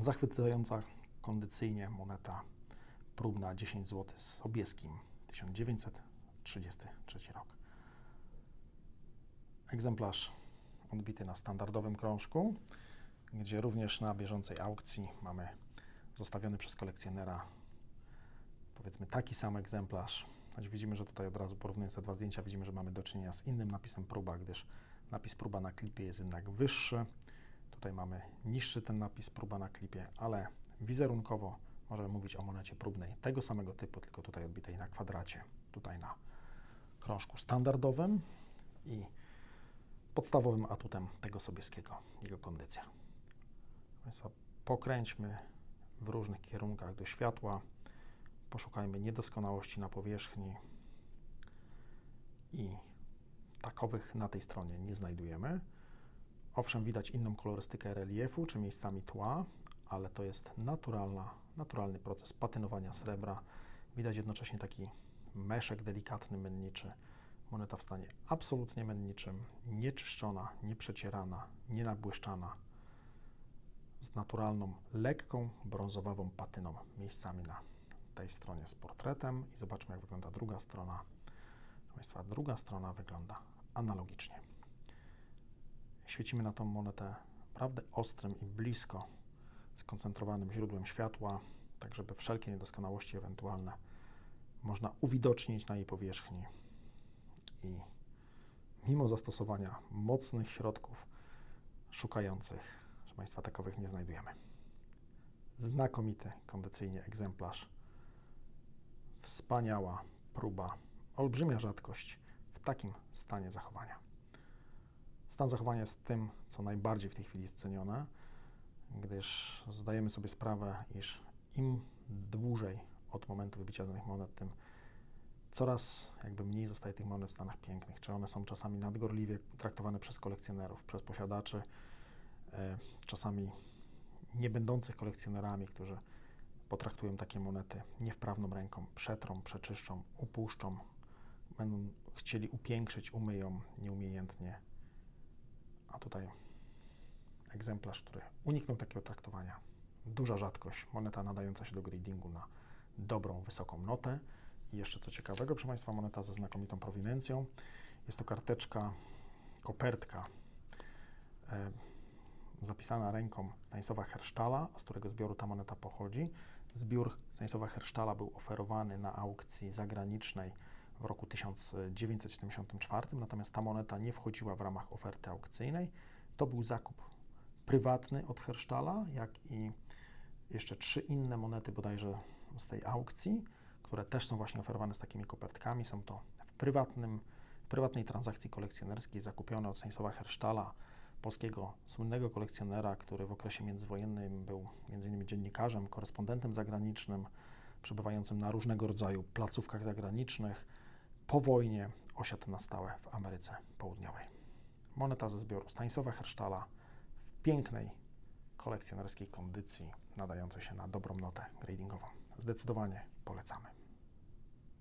Zachwycająca kondycyjnie moneta próbna 10 zł z Sobieskim 1933 rok. Egzemplarz odbity na standardowym krążku, gdzie również na bieżącej aukcji mamy zostawiony przez kolekcjonera powiedzmy taki sam egzemplarz. Choć widzimy, że tutaj od razu porównując te dwa zdjęcia, widzimy, że mamy do czynienia z innym napisem próba, gdyż napis próba na klipie jest jednak wyższy. Tutaj mamy niższy ten napis próba na klipie, ale wizerunkowo możemy mówić o monecie próbnej tego samego typu, tylko tutaj odbitej na kwadracie, tutaj na krążku standardowym i podstawowym atutem tego Sobieskiego, jego kondycja. Państwa, pokręćmy w różnych kierunkach do światła, poszukajmy niedoskonałości na powierzchni i takowych na tej stronie nie znajdujemy. Owszem, widać inną kolorystykę reliefu czy miejscami tła, ale to jest naturalna, naturalny proces patynowania srebra. Widać jednocześnie taki meszek delikatny, menniczy. Moneta w stanie absolutnie menniczym, nieczyszczona, nieprzecierana, nienabłyszczana, z naturalną, lekką, brązowawą patyną miejscami na tej stronie z portretem i zobaczmy, jak wygląda druga strona. Proszę Państwa, druga strona wygląda analogicznie. Świecimy na tą monetę naprawdę ostrym i blisko skoncentrowanym źródłem światła, tak żeby wszelkie niedoskonałości ewentualne można uwidocznić na jej powierzchni. I mimo zastosowania mocnych środków szukających, proszę Państwa, takowych nie znajdujemy. Znakomity kondycyjnie egzemplarz Wspaniała próba, olbrzymia rzadkość w takim stanie zachowania. Stan zachowania jest tym, co najbardziej w tej chwili jest cenione, gdyż zdajemy sobie sprawę, iż im dłużej od momentu wybicia danych monet, tym coraz jakby mniej zostaje tych monet w stanach pięknych. Czy one są czasami nadgorliwie traktowane przez kolekcjonerów, przez posiadaczy, e, czasami nie będących kolekcjonerami, którzy potraktują takie monety niewprawną ręką, przetrą, przeczyszczą, upuszczą, będą chcieli upiększyć, umyją nieumiejętnie. A tutaj egzemplarz, który uniknął takiego traktowania. Duża rzadkość, moneta nadająca się do gradingu na dobrą, wysoką notę. I jeszcze co ciekawego, proszę Państwa, moneta ze znakomitą prowinencją. Jest to karteczka, kopertka e, zapisana ręką Stanisława Hersztala, z którego zbioru ta moneta pochodzi. Zbiór Stanisława Hersztala był oferowany na aukcji zagranicznej roku 1974, natomiast ta moneta nie wchodziła w ramach oferty aukcyjnej. To był zakup prywatny od Hersztala, jak i jeszcze trzy inne monety bodajże z tej aukcji, które też są właśnie oferowane z takimi kopertkami. Są to w, prywatnym, w prywatnej transakcji kolekcjonerskiej zakupione od Stanisława Hersztala polskiego słynnego kolekcjonera, który w okresie międzywojennym był m.in. dziennikarzem, korespondentem zagranicznym, przebywającym na różnego rodzaju placówkach zagranicznych. Po wojnie osiadł na stałe w Ameryce Południowej. Moneta ze zbioru Stanisława Hersztala w pięknej kolekcjonerskiej kondycji, nadającej się na dobrą notę gradingową. Zdecydowanie polecamy.